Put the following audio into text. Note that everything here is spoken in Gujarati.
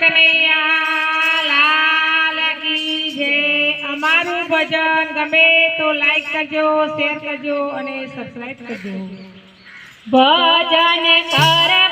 કનૈયા લાલ કી જય અમારું ભજન ગમે તો લાઈક કરજો શેર કરજો અને સબસ્ક્રાઇબ કરજો ભજન કરે.